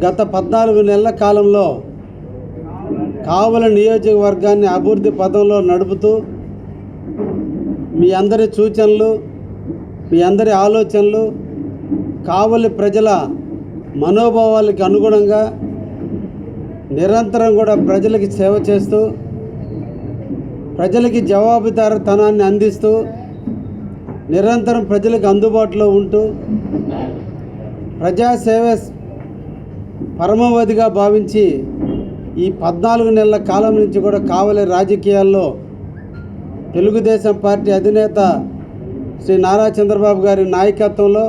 గత పద్నాలుగు నెలల కాలంలో కావల నియోజకవర్గాన్ని అభివృద్ధి పదంలో నడుపుతూ మీ అందరి సూచనలు మీ అందరి ఆలోచనలు కావలి ప్రజల మనోభావాలకి అనుగుణంగా నిరంతరం కూడా ప్రజలకి సేవ చేస్తూ ప్రజలకి జవాబుదారతనాన్ని అందిస్తూ నిరంతరం ప్రజలకు అందుబాటులో ఉంటూ ప్రజాసేవ పరమావధిగా భావించి ఈ పద్నాలుగు నెలల కాలం నుంచి కూడా కావలి రాజకీయాల్లో తెలుగుదేశం పార్టీ అధినేత శ్రీ నారా చంద్రబాబు గారి నాయకత్వంలో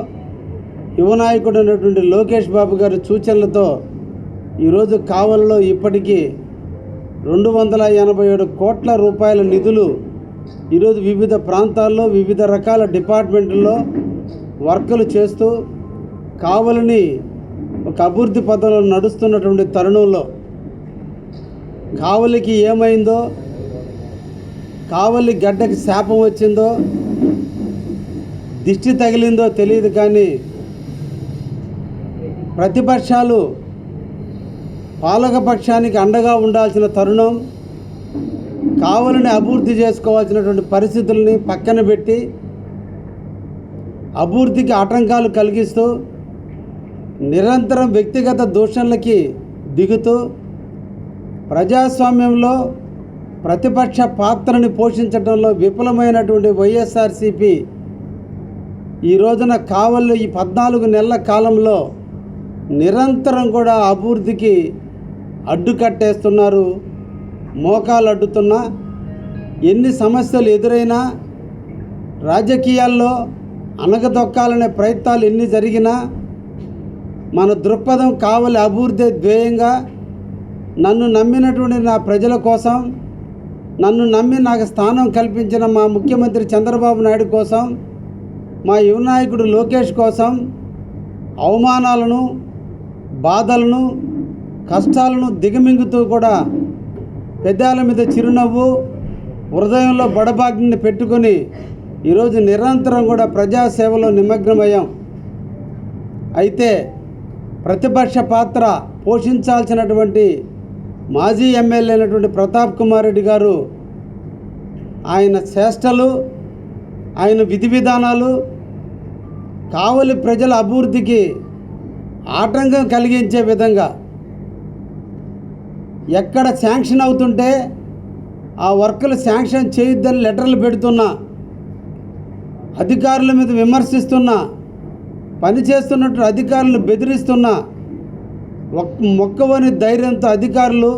యువ నాయకుడు అయినటువంటి లోకేష్ బాబు గారి సూచనలతో ఈరోజు కావలిలో ఇప్పటికీ రెండు వందల ఎనభై ఏడు కోట్ల రూపాయల నిధులు ఈరోజు వివిధ ప్రాంతాల్లో వివిధ రకాల డిపార్ట్మెంట్లలో వర్కులు చేస్తూ కావలిని ఒక అభివృద్ధి పథంలో నడుస్తున్నటువంటి తరుణంలో కావలికి ఏమైందో కావలి గడ్డకి శాపం వచ్చిందో దిష్టి తగిలిందో తెలియదు కానీ ప్రతిపక్షాలు పాలకపక్షానికి అండగా ఉండాల్సిన తరుణం కావలిని అభివృద్ధి చేసుకోవాల్సినటువంటి పరిస్థితుల్ని పక్కన పెట్టి అభివృద్ధికి ఆటంకాలు కలిగిస్తూ నిరంతరం వ్యక్తిగత దూషణలకి దిగుతూ ప్రజాస్వామ్యంలో ప్రతిపక్ష పాత్రని పోషించడంలో విఫలమైనటువంటి వైఎస్ఆర్సిపి ఈ రోజున కావల్లో ఈ పద్నాలుగు నెలల కాలంలో నిరంతరం కూడా అభివృద్ధికి అడ్డుకట్టేస్తున్నారు మోకాలు అడ్డుతున్నా ఎన్ని సమస్యలు ఎదురైనా రాజకీయాల్లో అనగదొక్కాలనే ప్రయత్నాలు ఎన్ని జరిగినా మన దృక్పథం కావలి అభివృద్ధి ధ్యేయంగా నన్ను నమ్మినటువంటి నా ప్రజల కోసం నన్ను నమ్మి నాకు స్థానం కల్పించిన మా ముఖ్యమంత్రి చంద్రబాబు నాయుడు కోసం మా యువ నాయకుడు లోకేష్ కోసం అవమానాలను బాధలను కష్టాలను దిగమింగుతూ కూడా పెద్దాల మీద చిరునవ్వు హృదయంలో బడబాగ్ని పెట్టుకొని ఈరోజు నిరంతరం కూడా ప్రజాసేవలో నిమగ్నమయ్యాం. అయితే ప్రతిపక్ష పాత్ర పోషించాల్సినటువంటి మాజీ ఎమ్మెల్యే అయినటువంటి ప్రతాప్ కుమార్ రెడ్డి గారు ఆయన చేష్టలు ఆయన విధి విధానాలు కావలి ప్రజల అభివృద్ధికి ఆటంకం కలిగించే విధంగా ఎక్కడ శాంక్షన్ అవుతుంటే ఆ వర్కులు శాంక్షన్ చేయొద్దని లెటర్లు పెడుతున్నా అధికారుల మీద విమర్శిస్తున్నా పనిచేస్తున్నట్టు అధికారులు బెదిరిస్తున్న ఒక్ మొక్కవని ధైర్యంతో అధికారులు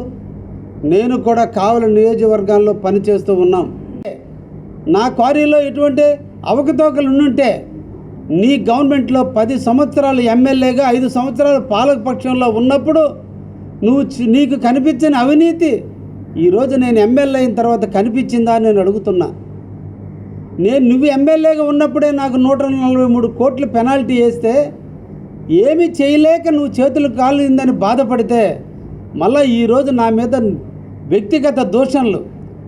నేను కూడా కావలి నియోజకవర్గాల్లో పనిచేస్తూ ఉన్నాం. నా క్వారీలో ఎటువంటి అవకతవకలు ఉండుంటే నీ గవర్నమెంట్లో పది సంవత్సరాలు ఎమ్మెల్యేగా ఐదు సంవత్సరాలు పాలకపక్షంలో ఉన్నప్పుడు నువ్వు నీకు కనిపించిన అవినీతి ఈరోజు నేను ఎమ్మెల్యే అయిన తర్వాత కనిపించిందా నేను అడుగుతున్నా. నేను నువ్వు ఎమ్మెల్యేగా ఉన్నప్పుడే నాకు నూట నలభై మూడు కోట్లు పెనాల్టీ వేస్తే ఏమి చేయలేక నువ్వు చేతులు కాలిందని బాధపడితే మళ్ళీ ఈరోజు నా మీద వ్యక్తిగత దూషణలు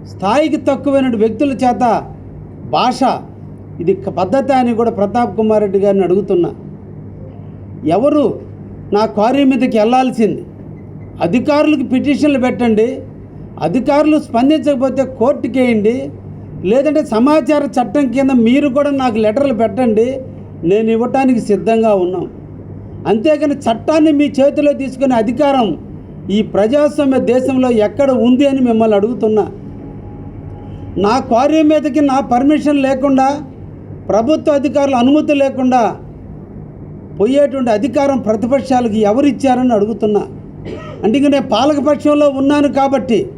స్థాయికి తక్కువైన వ్యక్తుల చేత భాష ఇది పద్ధతి అని కూడా ప్రతాప్ కుమార్ రెడ్డి గారిని అడుగుతున్నా. ఎవరు నా క్వారీ మీదకి వెళ్ళాల్సింది? అధికారులకు పిటిషన్లు పెట్టండి అధికారులు స్పందించకపోతే కోర్టుకేయండి లేదంటే సమాచార చట్టం కింద మీరు కూడా నాకు లెటర్లు పెట్టండి. నేను ఇవ్వటానికి సిద్ధంగా ఉన్నాం. అంతేకాని చట్టాన్ని మీ చేతిలో తీసుకునే అధికారం ఈ ప్రజాస్వామ్య దేశంలో ఎక్కడ ఉంది అని మిమ్మల్ని అడుగుతున్నా. నా క్వారీ మీదకి నా పర్మిషన్ లేకుండా ప్రభుత్వ అధికారుల అనుమతి లేకుండా పోయేటువంటి అధికారం ప్రతిపక్షాలకు ఎవరు ఇచ్చారని అడుగుతున్నా. అంటే ఇంక నేను పాలకపక్షంలో ఉన్నాను కాబట్టి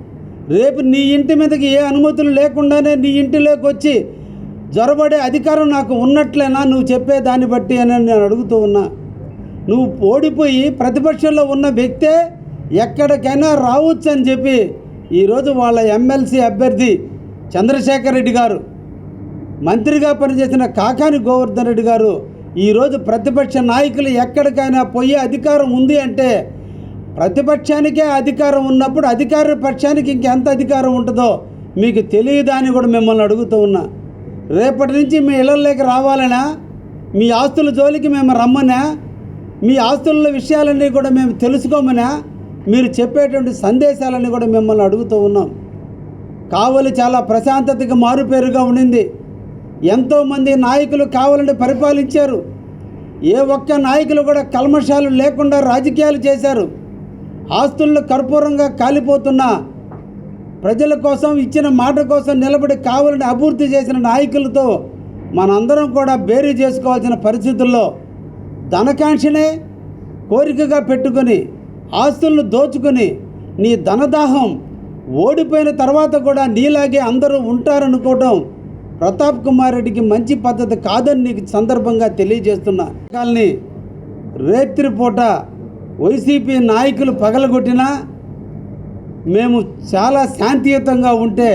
రేపు నీ ఇంటి మీదకి ఏ అనుమతులు లేకుండానే నీ ఇంటిలోకి వచ్చి జొరబడే అధికారం నాకు ఉన్నట్లేనా? నువ్వు చెప్పే దాన్ని బట్టి అని నేను అడుగుతూ ఉన్నా. నువ్వు ఓడిపోయి ప్రతిపక్షంలో ఉన్న వ్యక్తే ఎక్కడికైనా రావచ్చు అని చెప్పి ఈరోజు వాళ్ళ ఎమ్మెల్సీ అభ్యర్థి చంద్రశేఖర్ రెడ్డి గారు మంత్రిగా పనిచేసిన కాకాని గోవర్ధన్ రెడ్డి గారు ఈరోజు ప్రతిపక్ష నాయకులు ఎక్కడికైనా పోయే అధికారం ఉంది అంటే ప్రతిపక్షానికే అధికారం ఉన్నప్పుడు అధికార పక్షానికి ఇంకెంత అధికారం ఉంటుందో మీకు తెలియదా అని కూడా మిమ్మల్ని అడుగుతూ ఉన్నా. రేపటి నుంచి మీ ఇళ్ళలోకి రావాలనా? మీ ఆస్తుల జోలికి మేము రమ్మనా? మీ ఆస్తుల విషయాలన్నీ కూడా మేము తెలుసుకోమనా? మీరు చెప్పేటువంటి సందేశాలన్నీ కూడా మిమ్మల్ని అడుగుతూ ఉన్నాం. కావలి చాలా ప్రశాంతతకి మారుపేరుగా ఉండింది. ఎంతోమంది నాయకులు కావాలని పరిపాలించారు. ఏ ఒక్క నాయకులు కూడా కల్మషాలు లేకుండా రాజకీయాలు చేశారు. ఆస్తుల్లో కర్పూరంగా కాలిపోతున్న ప్రజల కోసం ఇచ్చిన మాట కోసం నిలబడి కావాలని అభివృద్ధి చేసిన నాయకులతో మనందరం కూడా బేరీ చేసుకోవాల్సిన పరిస్థితుల్లో ధనకాంక్షనే కోరికగా పెట్టుకొని ఆస్తులను దోచుకొని నీ ధనదాహం ఓడిపోయిన తర్వాత కూడా నీలాగే అందరూ ఉంటారనుకోవటం ప్రతాప్ కుమార్ రెడ్డికి మంచి పద్ధతి కాదని నీకు సందర్భంగా తెలియజేస్తున్నా. కాలనీ రేత్రిపూట వైసీపీ నాయకులు పగలగొట్టినా మేము చాలా శాంతియుతంగా ఉంటే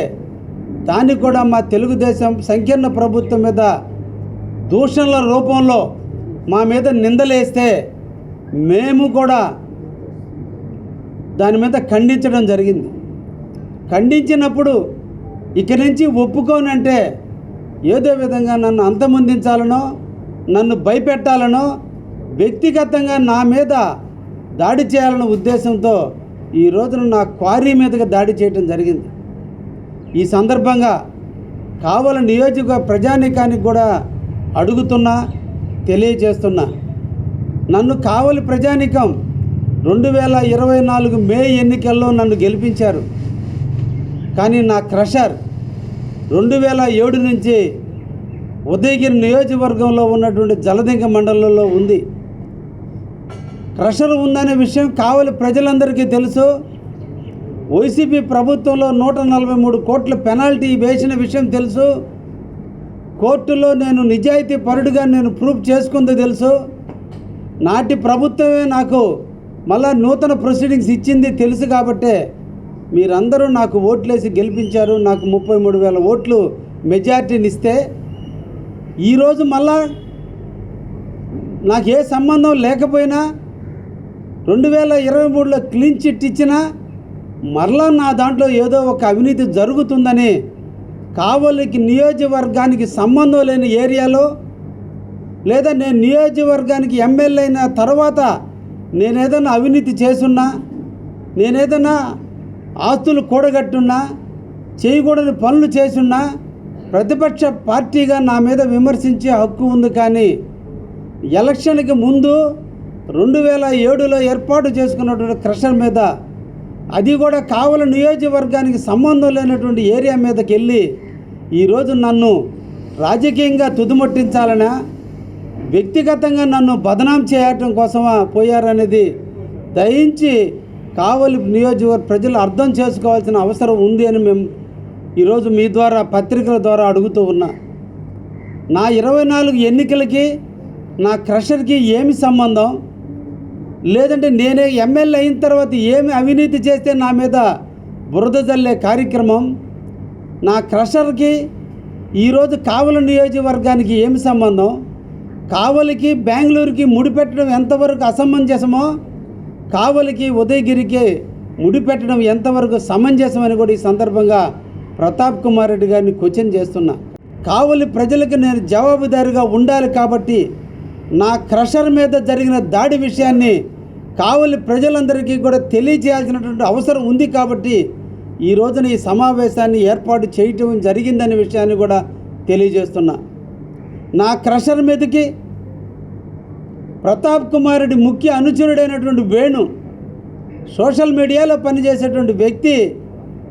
దాన్ని కూడా మా తెలుగుదేశం సంకీర్ణ ప్రభుత్వం మీద దూషణల రూపంలో మా మీద నిందలేస్తే మేము కూడా దాని మీద ఖండించడం జరిగింది. ఖండించినప్పుడు ఇక నుంచి ఒప్పుకోనంటే ఏదో విధంగా నన్ను అంతమొందించాలనో నన్ను భయపెట్టాలనో వ్యక్తిగతంగా నా మీద దాడి చేయాలన్న ఉద్దేశంతో ఈ రోజున నా క్వారీ మీదగా దాడి చేయడం జరిగింది. ఈ సందర్భంగా కావల నియోజక ప్రజానీకానికి కూడా అడుగుతున్నా తెలియజేస్తున్నా. నన్ను కావలి ప్రజానీకం రెండు వేల ఇరవై నాలుగు మే ఎన్నికల్లో నన్ను గెలిపించారు. కానీ నా క్రషర్ రెండు వేల ఏడు నుంచి ఉదయగిరి నియోజకవర్గంలో ఉన్నటువంటి జలదింక మండలంలో ఉంది. ప్రెషర్ ఉందనే విషయం కావలి ప్రజలందరికీ తెలుసు. వైసీపీ ప్రభుత్వంలో నూట నలభై మూడు కోట్ల పెనాల్టీ వేసిన విషయం తెలుసు. కోర్టులో నేను నిజాయితీ పరుడుగా నేను ప్రూఫ్ చేసుకుంది తెలుసు. నాటి ప్రభుత్వమే నాకు మళ్ళా నూతన ప్రొసీడింగ్స్ ఇచ్చింది తెలుసు కాబట్టే మీరందరూ నాకు ఓట్లేసి గెలిపించారు. నాకు ముప్పై మూడు వేల ఓట్లు మెజార్టీనిస్తే ఈరోజు మళ్ళా నాకు ఏ సంబంధం లేకపోయినా రెండు వేల ఇరవై మూడులో క్లీన్ చిట్ ఇచ్చినా మరలా నా దాంట్లో ఏదో ఒక అవినీతి జరుగుతుందని కావలికి నియోజకవర్గానికి సంబంధం లేని ఏరియాలో లేదా నేను నియోజకవర్గానికి ఎమ్మెల్యే అయిన తర్వాత నేనేదైనా అవినీతి చేసున్నా నేనేదన్నా ఆస్తులు కూడగట్టున్నా చేయకూడని పనులు చేసున్నా ప్రతిపక్ష పార్టీగా నా మీద విమర్శించే హక్కు ఉంది కానీ ఎలక్షన్కి ముందు రెండు వేల ఏడులో ఏర్పాటు చేసుకున్నటువంటి క్రషర్ మీద అది కూడా కావల నియోజకవర్గానికి సంబంధం లేనటువంటి ఏరియా మీదకి వెళ్ళి ఈరోజు నన్ను రాజకీయంగా తుదిమట్టించాలనా వ్యక్తిగతంగా నన్ను బదనాం చేయటం కోసమా పోయారనేది దయించి కావలి నియోజకవర్గ ప్రజలు అర్థం చేసుకోవాల్సిన అవసరం ఉంది అని మేము ఈరోజు మీ ద్వారా పత్రికల ద్వారా అడుగుతూ ఉన్నా. నా ఇరవై నాలుగు ఎన్నికలకి నా క్రషర్కి ఏమి సంబంధం? లేదంటే నేనే ఎమ్మెల్యే అయిన తర్వాత ఏమి అవినీతి చేస్తే నా మీద బురద జల్లే కార్యక్రమం? నా క్రషర్కి ఈరోజు కావలి నియోజకవర్గానికి ఏమి సంబంధం? కావలికి బెంగళూరుకి ముడిపెట్టడం ఎంతవరకు అసమంజసమో కావలికి ఉదయగిరికి ముడిపెట్టడం ఎంతవరకు సమంజసమని కూడా ఈ సందర్భంగా ప్రతాప్ కుమార్ రెడ్డి గారిని క్వశ్చన్ చేస్తున్నా. కావలి ప్రజలకు నేను జవాబుదారిగా ఉండాలి కాబట్టి నా క్రషర్ మీద జరిగిన దాడి విషయాన్ని కావలి ప్రజలందరికీ కూడా తెలియజేయాల్సినటువంటి అవసరం ఉంది కాబట్టి ఈ రోజున ఈ సమావేశాన్ని ఏర్పాటు చేయటం జరిగిందనే విషయాన్ని కూడా తెలియజేస్తున్నా. నా క్రషర్ మీదకి ప్రతాప్ కుమార్ రెడ్డి ముఖ్య అనుచరుడైనటువంటి వేణు సోషల్ మీడియాలో పనిచేసేటువంటి వ్యక్తి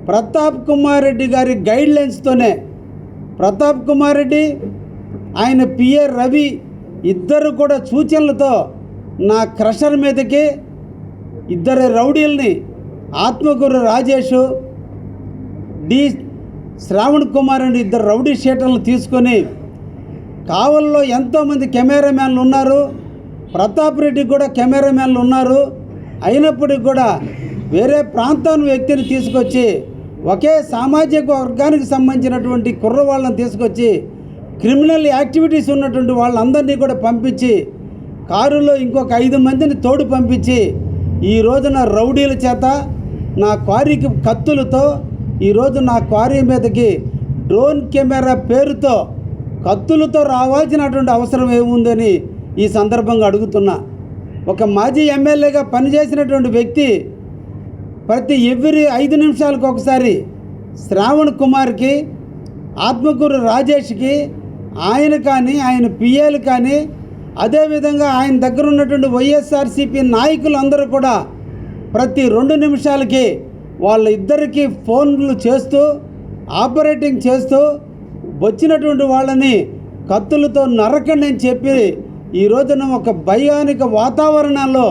ప్రతాప్ కుమార్ రెడ్డి గారి గైడ్లైన్స్తోనే ప్రతాప్ కుమార్ రెడ్డి ఆయన పిఏ రవి ఇద్దరు కూడా సూచనలతో నా క్రషర్ మీదకి ఇద్దరు రౌడీల్ని ఆత్మగురు రాజేష్ డి శ్రావణ్ కుమార్ అని ఇద్దరు రౌడీ షీటర్లను తీసుకొని కావల్లో ఎంతోమంది కెమెరామ్యాన్లు ఉన్నారు. ప్రతాప్ రెడ్డి కూడా కెమెరామ్యాన్లు ఉన్నారు. అయినప్పటికీ కూడా వేరే ప్రాంతాన్ని వ్యక్తిని తీసుకొచ్చి ఒకే సామాజిక వర్గానికి సంబంధించినటువంటి కుర్రవాళ్ళని తీసుకొచ్చి క్రిమినల్ యాక్టివిటీస్ ఉన్నటువంటి వాళ్ళందరినీ కూడా పంపించి కారులో ఇంకొక ఐదు మందిని తోడు పంపించి ఈ రోజున రౌడీల చేత నా క్వారీకి కత్తులతో ఈరోజు నా క్వారీ మీదకి డ్రోన్ కెమెరా పేరుతో కత్తులతో రావాల్సినటువంటి అవసరం ఏముందని ఈ సందర్భంగా అడుగుతున్నా. ఒక మాజీ ఎమ్మెల్యేగా పనిచేసినటువంటి వ్యక్తి ప్రతి ఎవ్రీ ఐదు నిమిషాలకు ఒకసారి శ్రావణ్ కుమార్కి ఆత్మకూరు రాజేష్కి ఆయన కానీ ఆయన పిఏలు కానీ అదేవిధంగా ఆయన దగ్గర ఉన్నటువంటి వైఎస్ఆర్సీపీ నాయకులందరూ కూడా ప్రతి రెండు నిమిషాలకి వాళ్ళ ఇద్దరికి ఫోన్లు చేస్తూ ఆపరేటింగ్ చేస్తూ వచ్చినటువంటి వాళ్ళని కత్తులతో నరకండి అని చెప్పి ఈ రోజున ఒక భయానిక వాతావరణంలో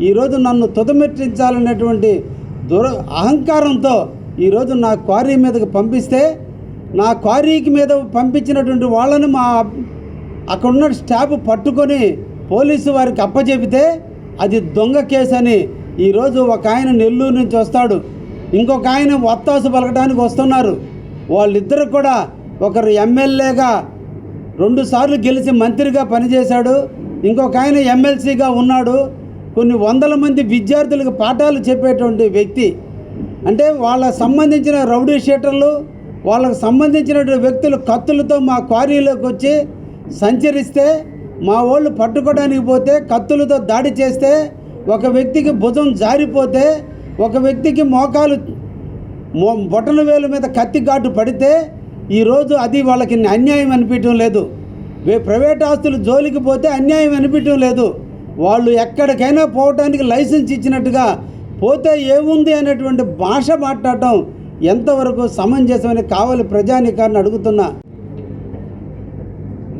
ఈరోజు నన్ను తుదమెట్టించాలనేటువంటి దుర అహంకారంతో ఈరోజు నా క్వారీ మీదకి పంపిస్తే నా క్వారీకి మీద పంపించినటువంటి వాళ్ళని మా అక్కడ ఉన్న స్టాఫ్ పట్టుకొని పోలీసు వారికి అప్పచెబితే అది దొంగ కేసు అని ఈరోజు ఒక ఆయన నెల్లూరు నుంచి వస్తాడు. ఇంకొక ఆయన వత్తాసు పలకడానికి వస్తున్నారు. వాళ్ళిద్దరు కూడా ఒకరు ఎమ్మెల్యేగా రెండుసార్లు గెలిచి మంత్రిగా పనిచేశాడు. ఇంకొక ఆయన ఎమ్మెల్సీగా ఉన్నాడు. కొన్ని వందల మంది విద్యార్థులకు పాఠాలు చెప్పేటువంటి వ్యక్తి. అంటే వాళ్ళకు సంబంధించిన రౌడీ షీటర్లు వాళ్ళకు సంబంధించినటువంటి వ్యక్తులు కత్తులతో మా క్వారీలోకి వచ్చి సంచరిస్తే మా వాళ్ళు పట్టుకోవడానికి పోతే కత్తులతో దాడి చేస్తే ఒక వ్యక్తికి భుజం జారిపోతే ఒక వ్యక్తికి మోకాలు మో బొటన వేలు మీద కత్తి ఘాటు పడితే ఈరోజు అది వాళ్ళకి అన్యాయం అనిపించడం లేదు. వే ప్రైవేట్ ఆస్తులు జోలికి పోతే అన్యాయం అనిపించడం లేదు. వాళ్ళు ఎక్కడికైనా పోవటానికి లైసెన్స్ ఇచ్చినట్టుగా పోతే ఏముంది అనేటువంటి భాష మాట్లాడటం ఎంతవరకు సమంజసమని కావాలి ప్రజానికాన్ని అడుగుతున్నా.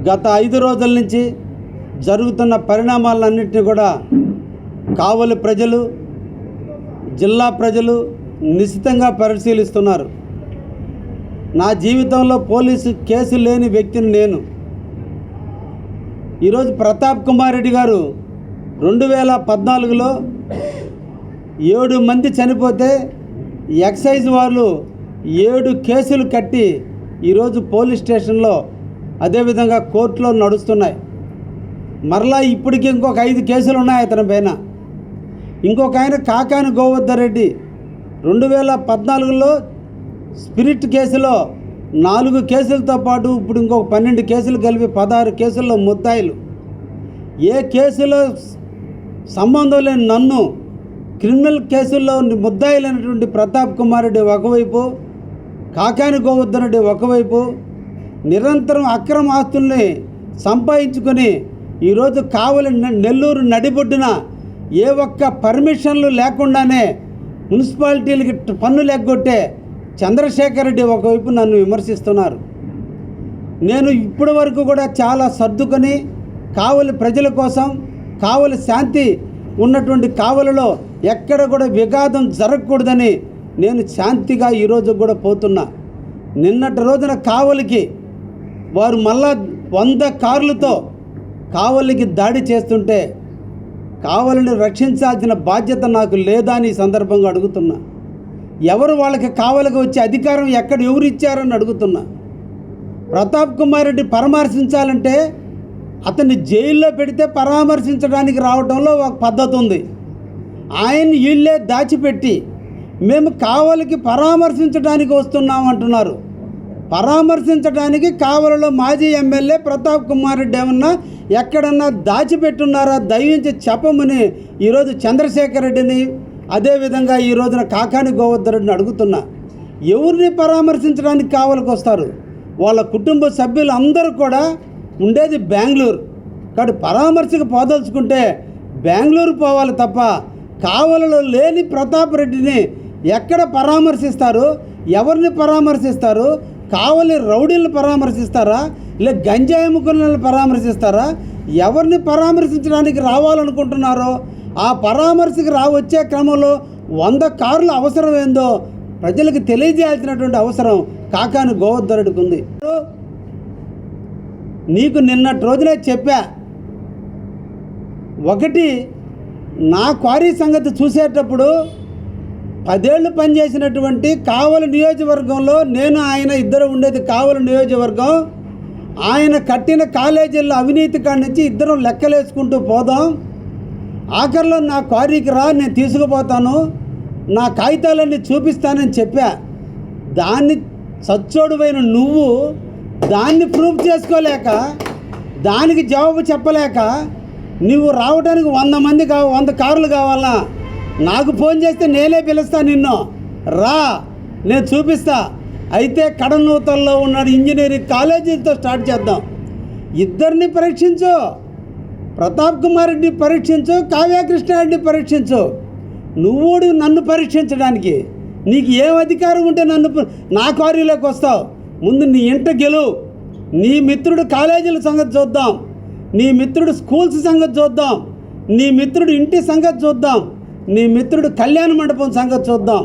గత ఐదు రోజుల నుంచి జరుగుతున్న పరిణామాలన్నింటినీ కూడా కావలి ప్రజలు జిల్లా ప్రజలు నిశ్చితంగా పరిశీలిస్తున్నారు. నా జీవితంలో పోలీసు కేసు లేని వ్యక్తిని నేను. ఈరోజు ప్రతాప్ కుమార్ రెడ్డి గారు రెండు వేల పద్నాలుగులో ఏడు మంది చనిపోతే ఎక్సైజ్ వాళ్ళు ఏడు కేసులు కట్టి ఈరోజు పోలీస్ స్టేషన్లో అదేవిధంగా కోర్టులో నడుస్తున్నాయి. మరలా ఇప్పటికి ఇంకొక ఐదు కేసులు ఉన్నాయి అతని పైన. ఇంకొక ఆయన కాకాని గోవర్ధరెడ్డి రెండు వేల పద్నాలుగులో స్పిరిట్ కేసులో నాలుగు కేసులతో పాటు ఇప్పుడు ఇంకొక పన్నెండు కేసులు కలిపి పదహారు కేసుల్లో ముద్దాయిలు. ఏ కేసులో సంబంధం లేని నన్ను క్రిమినల్ కేసుల్లో ముద్దాయిలైనటువంటి ప్రతాప్ కుమార్ రెడ్డి ఒకవైపు కాకాని గోవర్ధన్ రెడ్డి ఒకవైపు నిరంతరం అక్రమ ఆస్తుల్ని సంపాదించుకొని ఈరోజు కావలి నెల్లూరు నడిబొడ్డున ఏ ఒక్క పర్మిషన్లు లేకుండానే మున్సిపాలిటీలకి పన్ను పన్నులు ఎగ్గొట్టే చంద్రశేఖర్ రెడ్డి ఒకవైపు నన్ను విమర్శిస్తున్నారు. నేను ఇప్పటి వరకు కూడా చాలా సర్దుకొని కావలి ప్రజల కోసం కావలి శాంతి ఉన్నటువంటి కావలిలో ఎక్కడ కూడా విఘాతం జరగకూడదని నేను శాంతిగా ఈరోజు కూడా పోతున్నా. నిన్నటి రోజున కావలికి వారు మళ్ళా వంద కార్లతో కావలికి దాడి చేస్తుంటే కావలిని రక్షించాల్సిన బాధ్యత నాకు లేదా అని సందర్భంగా అడుగుతున్నా. ఎవరు వాళ్ళకి కావలికి వచ్చే అధికారం ఎక్కడ ఎవరు ఇచ్చారని అడుగుతున్నా. ప్రతాప్ కుమార్ రెడ్డి పరామర్శించాలంటే అతన్ని జైల్లో పెడితే పరామర్శించడానికి రావడంలో ఒక పద్ధతి ఉంది. ఆయన వీళ్ళే దాచిపెట్టి మేము కావలికి పరామర్శించడానికి వస్తున్నాం అంటున్నారు. పరామర్శించడానికి కావలలో మాజీ ఎమ్మెల్యే ప్రతాప్ కుమార్ రెడ్డి ఏమన్నా ఎక్కడన్నా దాచిపెట్టున్నారా? దయించి చెప్పమని ఈరోజు చంద్రశేఖర్ రెడ్డిని అదేవిధంగా ఈ రోజున కాకాని గోవర్ధరెడ్డిని అడుగుతున్నా. ఎవరిని పరామర్శించడానికి కావలికి వస్తారు? వాళ్ళ కుటుంబ సభ్యులు అందరూ కూడా ఉండేది బెంగళూరు. కాబట్టి పరామర్శకు పోదలుచుకుంటే బెంగళూరు పోవాలి తప్ప కావలలో లేని ప్రతాప్ రెడ్డిని ఎక్కడ పరామర్శిస్తారు? ఎవరిని పరామర్శిస్తారు? కావలి రౌడీలను పరామర్శిస్తారా? లే గంజాయి ముగ్గులను పరామర్శిస్తారా? ఎవరిని పరామర్శించడానికి రావాలనుకుంటున్నారో? ఆ పరామర్శకు రా వచ్చే క్రమంలో వంద కార్లు అవసరం ఏందో ప్రజలకు తెలియజేయాల్సినటువంటి అవసరం కాకాని గోవర్ధనుడికి ఉంది. నీకు నిన్నటి రోజునే చెప్పా. ఒకటి నా క్వారీ సంగతి చూసేటప్పుడు పదేళ్ళు పనిచేసినటువంటి కావలి నియోజకవర్గంలో నేను ఆయన ఇద్దరు ఉండేది కావలి నియోజకవర్గం. ఆయన కట్టిన కాలేజీల్లో అవినీతి కాడి నుంచి ఇద్దరం లెక్కలేసుకుంటూ పోదాం. ఆఖరిలో నా క్వారీకి రా నేను తీసుకుపోతాను. నా కాగితాలన్నీ చూపిస్తానని చెప్పా. దాన్ని సచ్చోడువైన నువ్వు దాన్ని ప్రూఫ్ చేసుకోలేక దానికి జవాబు చెప్పలేక నువ్వు రావడానికి వంద మంది కావ వంద కార్లు కావాలా? నాకు ఫోన్ చేస్తే నేనే పిలుస్తా నిన్ను. రా నేను చూపిస్తా. అయితే కడనూతల్లో ఉన్న ఇంజనీరింగ్ కాలేజీతో స్టార్ట్ చేద్దాం. ఇద్దరిని పరీక్షించు. ప్రతాప్ కుమార్ రెడ్డి పరీక్షించు కావ్యకృష్ణారెడ్డి పరీక్షించు. నువ్వుడు నన్ను పరీక్షించడానికి. నీకు ఏం అధికారం ఉంటే నన్ను నా కార్యలోకి వస్తావు. ముందు నీ ఇంట గెలువు నీ మిత్రుడు కాలేజీల సంగతి చూద్దాం. నీ మిత్రుడు స్కూల్స్ సంగతి చూద్దాం. నీ మిత్రుడు ఇంటి సంగతి చూద్దాం. నీ మిత్రుడు కళ్యాణ మండపం సంగతి చూద్దాం.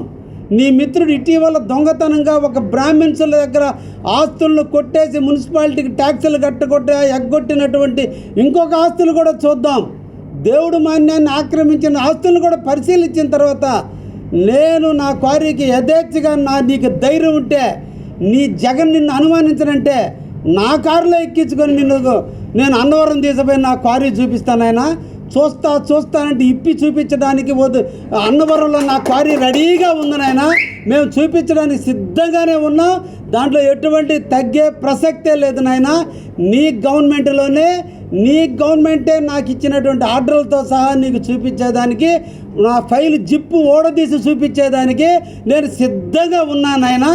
నీ మిత్రుడు ఇటీవల దొంగతనంగా ఒక బ్రాహ్మిన్సుల దగ్గర ఆస్తులను కొట్టేసి మున్సిపాలిటీకి ట్యాక్సులు కట్టగొట్ట ఎగ్గొట్టినటువంటి ఇంకొక ఆస్తులు కూడా చూద్దాం. దేవుడు మాన్యాన్ని ఆక్రమించిన ఆస్తులను కూడా పరిశీలించిన తర్వాత నేను నా క్వారీకి యథేచ్ఛగా నా నీకు ధైర్యం ఉంటే నీ జగన్ నిన్ను అనుమానించనంటే నా కారులో ఎక్కించుకొని నిన్ను నేను అన్నవరం తీసుకుపోయి నా క్వారీ చూపిస్తానైనా చూస్తా చూస్తానంటే ఇప్పి చూపించడానికి వద్దు. అన్నవరంలో నా క్వారీ రెడీగా ఉంది నాయన. మేము చూపించడానికి సిద్ధంగానే ఉన్నాం. దాంట్లో ఎటువంటి తగ్గే ప్రసక్తే లేదు నాయన. నీ గవర్నమెంట్లోనే నీ గవర్నమెంటే నాకు ఇచ్చినటువంటి ఆర్డర్లతో సహా నీకు చూపించేదానికి నా ఫైల్ జిప్పు ఓడదీసి చూపించేదానికి నేను సిద్ధంగా ఉన్నాను ఆయన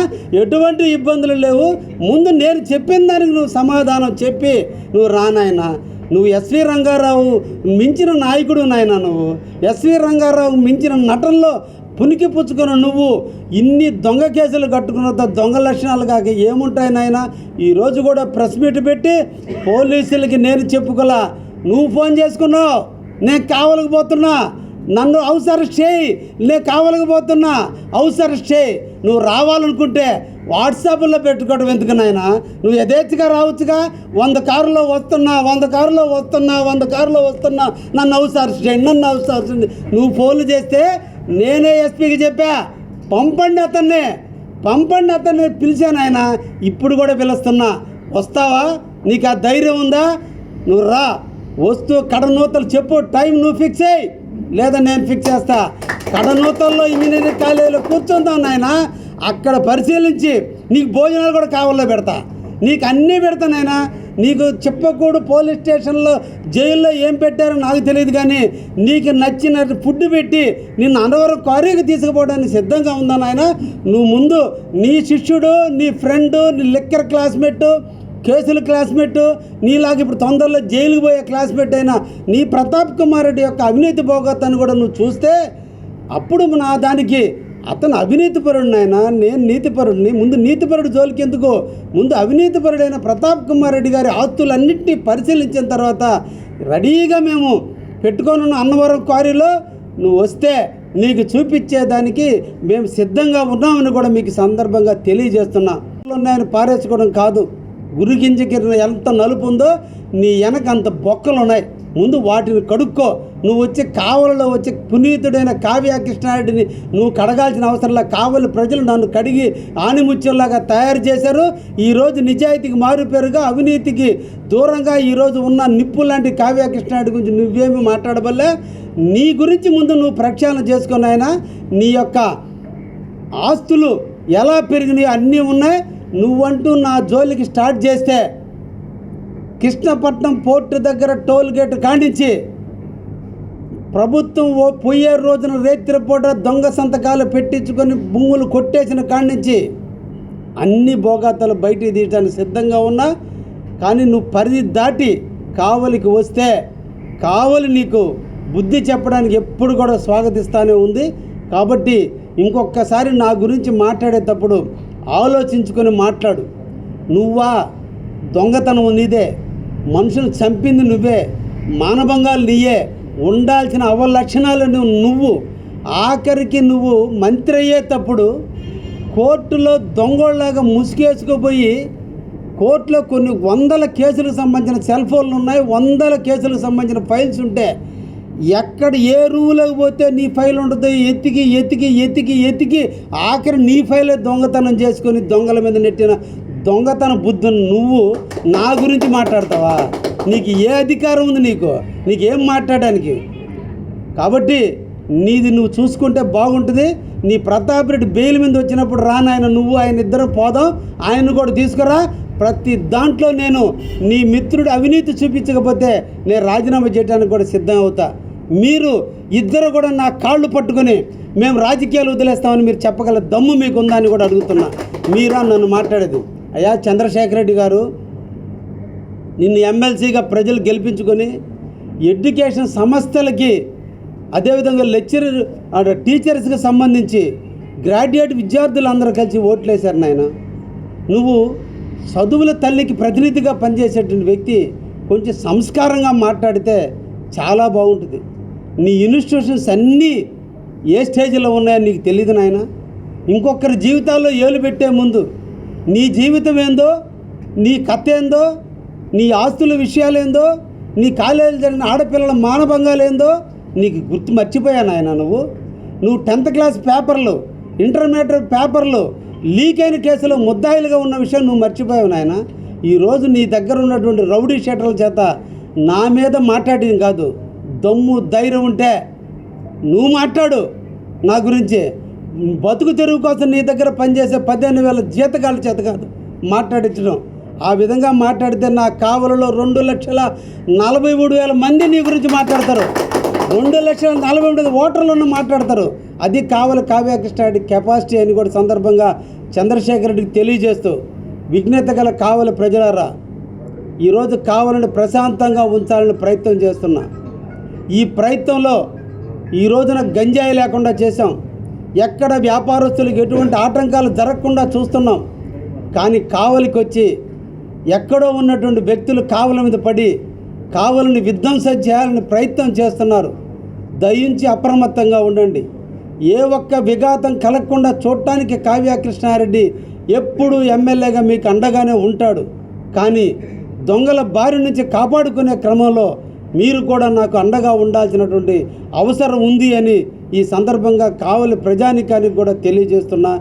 ఎటువంటి ఇబ్బందులు లేవు. ముందు నేను చెప్పిన దానికి నువ్వు సమాధానం చెప్పి నువ్వు రానాయనా నువ్వు ఎస్వి రంగారావు మించిన నాయకుడు నాయన నువ్వు. ఎస్వి రంగారావు మించిన నటనలో పునికి పుచ్చుకున్న నువ్వు. ఇన్ని దొంగ కేసులు కట్టుకున్న దొంగ లక్షణాలు కాక ఏముంటాయి నాయన? ఈరోజు కూడా ప్రెస్ మీట్ పెట్టి పోలీసులకి నేను చెప్పుకోలా. నువ్వు ఫోన్ చేసుకున్నావు. నేను కావలకపోతున్నా నన్ను అవసరం చేయి. నేను కావలకపోతున్నా అవసరం చేయి. నువ్వు రావాలనుకుంటే వాట్సాప్లో పెట్టుకోవడం ఎందుకు నాయన? నువ్వు యథేచ్ఛగా రావచ్చుగా. వంద కారులో వస్తున్నా వంద కారులో వస్తున్నా వంద కారులో వస్తున్నా నన్ను హౌస్ చేయండి నన్ను హౌస్ చేయండి. నువ్వు ఫోన్లు చేస్తే నేనే ఎస్పీకి చెప్పా. పంపండి అతన్ని. పంపండి అతన్ని పిలిచాను ఆయన ఇప్పుడు కూడా పిలుస్తున్నా. వస్తావా? నీకు ఆ ధైర్యం ఉందా? నువ్వు రా. వస్తూ కడనూతలు చెప్పు. టైం నువ్వు ఫిక్స్ అయ్యి లేదా నేను ఫిక్స్ చేస్తా. కడనూతల్లో ఇంజనీరింగ్ కాలేజీలో కూర్చుందాం నాయనా. అక్కడ పరిశీలించి నీకు భోజనాలు కూడా కావాలో పెడతా. నీకు అన్నీ పెడతా నీకు చెప్పకూడదు పోలీస్ స్టేషన్లో జైల్లో ఏం పెట్టారో నాకు తెలియదు కానీ నీకు నచ్చిన ఫుడ్ పెట్టి నిన్ను అనవరం క్వారీకి తీసుకుపోవడానికి సిద్ధంగా ఉందా నాయన? నువ్వు ముందు నీ శిష్యుడు నీ ఫ్రెండు నీ లెక్కర్ క్లాస్మేట్ కేసుల క్లాస్మేట్ నీలాగా ఇప్పుడు తొందరలో జైలుకు పోయే క్లాస్మేట్ అయినా నీ ప్రతాప్ కుమార్ రెడ్డి యొక్క అవినీతి భోగతాన్ని కూడా నువ్వు చూస్తే అప్పుడు నా దానికి అతను అవినీతిపరుడు నాయన నేను నీతిపరుడిని ముందు నీతిపరుడు జోలికి ఎందుకో? ముందు అవినీతిపరుడైన ప్రతాప్ కుమార్ రెడ్డి గారి ఆస్తులన్నింటినీ పరిశీలించిన తర్వాత రెడీగా మేము పెట్టుకొని అన్నవరం క్వారీలో నువ్వు వస్తే నీకు చూపించేదానికి మేము సిద్ధంగా ఉన్నామని కూడా మీకు సందర్భంగా తెలియజేస్తున్నా. ఉన్నాయని పారేసుకోవడం కాదు. గురిగింజకి ఎంత నలుపు ఉందో నీ వెనక అంత బొక్కలు ఉన్నాయి ముందు వాటిని కడుక్కో. నువ్వు వచ్చి కావలలో వచ్చి పునీతుడైన కావ్య కృష్ణారెడ్డిని నువ్వు కడగాల్సిన అవసరంలా కావలి ప్రజలు నన్ను కడిగి ఆనిముత్యంలాగా తయారు చేశారు. ఈరోజు నిజాయితీకి మారుపేరుగా అవినీతికి దూరంగా ఈరోజు ఉన్న నిప్పు లాంటి కావ్య కృష్ణారెడ్డి గురించి నువ్వేమి మాట్లాడబల్లే. నీ గురించి ముందు నువ్వు ప్రక్షాళన చేసుకున్నాయన నీ యొక్క ఆస్తులు ఎలా పెరిగినాయో అన్నీ ఉన్నాయి. నువ్వంటూ నా జోలికి స్టార్ట్ చేస్తే కృష్ణపట్నం పోర్టు దగ్గర టోల్ గేట్ కానించి ప్రభుత్వం ఓ పోయే రోజున రేత్రిపూట దొంగ సంతకాలు పెట్టించుకొని భూములు కొట్టేసిన కానించి అన్ని భోగాతలు బయటికి తీయడానికి సిద్ధంగా ఉన్నా కానీ నువ్వు పరిధి దాటి కావలికి వస్తే కావలి నీకు బుద్ధి చెప్పడానికి ఎప్పుడు కూడా స్వాగతిస్తానే ఉంది. కాబట్టి ఇంకొకసారి నా గురించి మాట్లాడేటప్పుడు ఆలోచించుకొని మాట్లాడు. నువ్వా దొంగతనం నీదే. మనుషులు చంపింది నువ్వే. మానభంగాలు నీయే. ఉండాల్సిన అవలక్షణాలు నువ్వు. నువ్వు ఆఖరికి నువ్వు మంత్రి అయ్యేటప్పుడు కోర్టులో దొంగోళ్ళలాగా ముసుగేసుకుపోయి కోర్టులో కొన్ని వందల కేసులకు సంబంధించిన సెల్ ఫోన్లు ఉన్నాయి. వందల కేసులకు సంబంధించిన ఫైల్స్ ఉంటే ఎక్కడ ఏ రూవులోకి పోతే నీ ఫైల్ ఉండదు ఎతికి ఎతికి ఎతికి ఎతికి ఆఖరి నీ ఫైలే దొంగతనం చేసుకొని దొంగల మీద నెట్టిన దొంగతన బుద్ధుని నువ్వు నా గురించి మాట్లాడతావా? నీకు ఏ అధికారం ఉంది నీకు? నీకేం మాట్లాడడానికి? కాబట్టి నీది నువ్వు చూసుకుంటే బాగుంటుంది. నీ ప్రతాప్ రెడ్డి బెయిల్ మీద వచ్చినప్పుడు రా నాయన నువ్వు ఆయన ఇద్దరం పోదాం. ఆయన్ని కూడా తీసుకురా. ప్రతి దాంట్లో నేను నీ మిత్రుడు అవినీతి చూపించకపోతే నేను రాజీనామా చేయడానికి కూడా సిద్ధం అవుతా. మీరు ఇద్దరు కూడా నా కాళ్ళు పట్టుకొని మేము రాజకీయాలు వదిలేస్తామని మీరు చెప్పగల దమ్ము మీకు ఉందా అని కూడా అడుగుతున్నా. మీరా నన్ను మాట్లాడేది. అయ్యా చంద్రశేఖర రెడ్డి గారు నిన్ను ఎమ్మెల్సీగా ప్రజలు గెలిపించుకొని ఎడ్యుకేషన్ సంస్థలకి అదేవిధంగా లెక్చరర్ టీచర్స్కి సంబంధించి గ్రాడ్యుయేట్ విద్యార్థులు అందరూ కలిసి ఓట్లేశారు నాయన. నువ్వు చదువుల తల్లికి ప్రతినిధిగా పనిచేసేటువంటి వ్యక్తి కొంచెం సంస్కారంగా మాట్లాడితే చాలా బాగుంటుంది. నీ ఇన్స్టిట్యూషన్స్ అన్నీ ఏ స్టేజ్లో ఉన్నాయో నీకు తెలియదు నాయన. ఇంకొకరి జీవితాల్లో ఏలు పెట్టే ముందు నీ జీవితం ఏందో నీ కథ ఏందో నీ ఆస్తుల విషయాలు ఏందో నీ కాలేజీలో జరిగిన ఆడపిల్లల మానభంగాలు ఏందో నీకు గుర్తు మర్చిపోయాను ఆయన నువ్వు. నువ్వు టెన్త్ క్లాస్ పేపర్లు ఇంటర్మీడియట్ పేపర్లు లీక్ అయిన కేసులో ముద్దాయిలుగా ఉన్న విషయం నువ్వు మర్చిపోయావు నాయన. ఈరోజు నీ దగ్గర ఉన్నటువంటి రౌడీ షీటర్ల చేత నా మీద మాట్లాడింది కాదు. దమ్ము ధైర్యం ఉంటే నువ్వు మాట్లాడు నా గురించి. బతుకు తెరువు కోసం నీ దగ్గర పనిచేసే పదిహేను వేల జీతకాల చేత కాదు మాట్లాడించడం. ఆ విధంగా మాట్లాడితే నా కావలలో రెండు లక్షల నలభై మూడు వేల మంది నీ గురించి మాట్లాడతారు. రెండు లక్షల నలభై మూడు ఓటర్లను మాట్లాడతారు. అది కావలి కావ్యకృష్ణ కెపాసిటీ అని కూడా సందర్భంగా చంద్రశేఖర్ రెడ్డికి తెలియజేస్తూ విఘ్నత గల కావలి ప్రజలారా ఈరోజు కావాలని ప్రశాంతంగా ఉంచాలని ప్రయత్నం చేస్తున్నా. ఈ ప్రయత్నంలో ఈ రోజున గంజాయి లేకుండా చేశాం. ఎక్కడ వ్యాపారస్తులకు ఎటువంటి ఆటంకాలు జరగకుండా చూస్తున్నాం. కానీ కావలికి వచ్చి ఎక్కడో ఉన్నటువంటి వ్యక్తులు కావల మీద పడి కావలని విధ్వంసం చేయాలని ప్రయత్నం చేస్తున్నారు. దయించి అప్రమత్తంగా ఉండండి. ఏ ఒక్క విఘాతం కలగకుండా చూడటానికి కావ్యకృష్ణారెడ్డి ఎప్పుడూ ఎమ్మెల్యేగా మీకు అండగానే ఉంటాడు. కానీ దొంగల బారి నుంచి కాపాడుకునే క్రమంలో మీరు కూడా నాకు అండగా ఉండాల్సినటువంటి అవసరం ఉంది అని ఈ సందర్భంగా కావలి ప్రజానికానికి కూడా తెలియజేస్తున్నా.